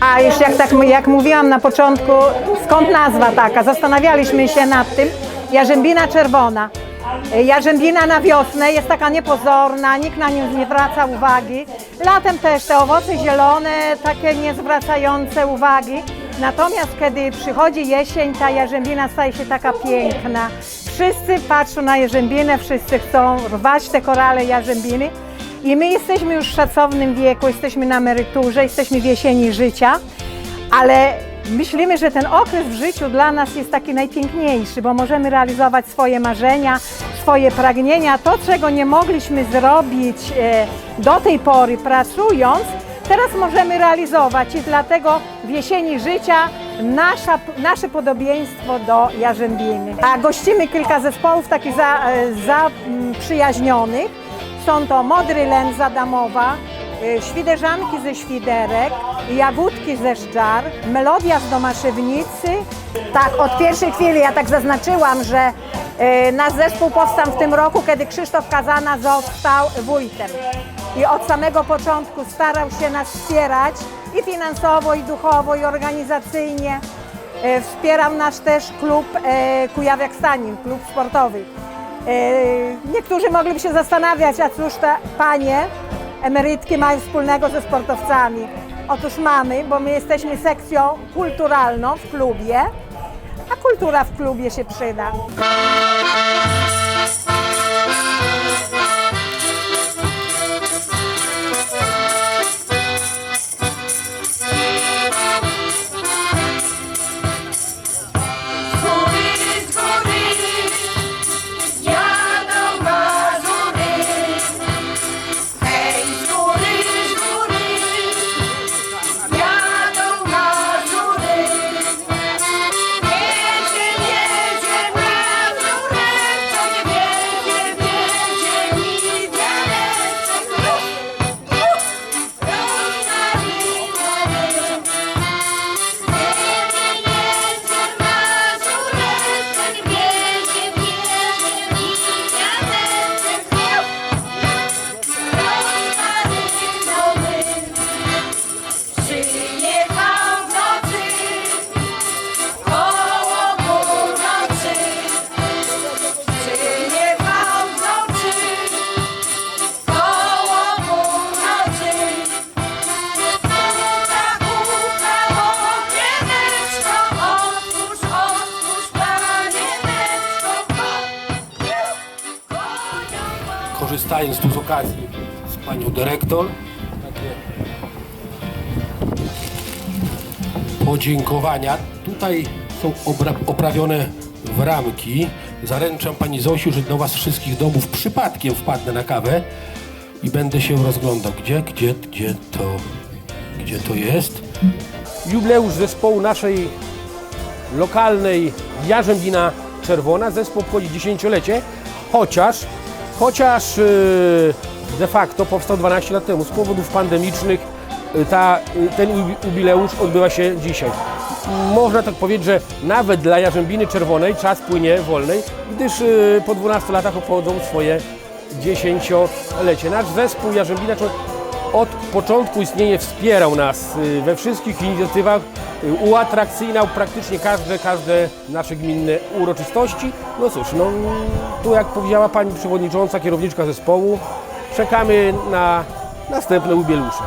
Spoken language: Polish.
też jak, tak, jak mówiłam na początku, skąd nazwa taka? Zastanawialiśmy się nad tym. Jarzębina czerwona. E, Jarzębina na wiosnę jest taka niepozorna, nikt na nią nie zwraca uwagi. Latem też te owoce zielone, takie nie zwracające uwagi. Natomiast kiedy przychodzi jesień, ta jarzębina staje się taka piękna. Wszyscy patrzą na jarzębinę, wszyscy chcą rwać te korale jarzębiny. I my jesteśmy już w szacownym wieku, jesteśmy na emeryturze, jesteśmy w jesieni życia, ale myślimy, że ten okres w życiu dla nas jest taki najpiękniejszy, bo możemy realizować swoje marzenia, swoje pragnienia, to czego nie mogliśmy zrobić e, do tej pory pracując, teraz możemy realizować i dlatego w jesieni życia nasza, nasze podobieństwo do jarzębiny. A gościmy kilka zespołów takich za, e, zaprzyjaźnionych. Są to Modry Len z Adamowa, y, świderzanki ze świderek, jagódki ze szczar, melodia z Domaszewnicy. Tak, od pierwszej chwili ja tak zaznaczyłam, że y, nasz zespół powstał w tym roku, kiedy Krzysztof Kazana został wójtem. I od samego początku starał się nas wspierać i finansowo, i duchowo, i organizacyjnie. Y, Wspierał nas też klub Kujawiak Stanin, klub sportowy. E, Niektórzy mogliby się zastanawiać, a cóż te panie emerytki mają wspólnego ze sportowcami. Otóż mamy, bo my jesteśmy sekcją kulturalną w klubie, a kultura w klubie się przyda. Korzystając tu z okazji z panią dyrektor, takie podziękowania. Tutaj są obra- oprawione w ramki. Zaręczam pani Zosiu, że do was wszystkich domów przypadkiem wpadnę na kawę i będę się rozglądał. Gdzie, gdzie, gdzie to, gdzie to jest? jubileusz zespołu naszej lokalnej Jarzębina Czerwona. Zespół obchodzi dziesięciolecie, chociaż, chociaż yy, de facto powstał 12 lat temu. Z powodów pandemicznych yy, ta, yy, ten jubi- jubileusz odbywa się dzisiaj. Można tak powiedzieć, że nawet dla Jarzębiny Czerwonej czas płynie wolnej, gdyż po 12 latach obchodzą swoje dziesięciolecie. Nasz zespół Jarzębina od początku istnienia wspierał nas y, we wszystkich inicjatywach, y, uatrakcyjniał praktycznie każde, każde nasze gminne uroczystości. No cóż, no, tu jak powiedziała pani przewodnicząca, kierowniczka zespołu, czekamy na następne ubielusze.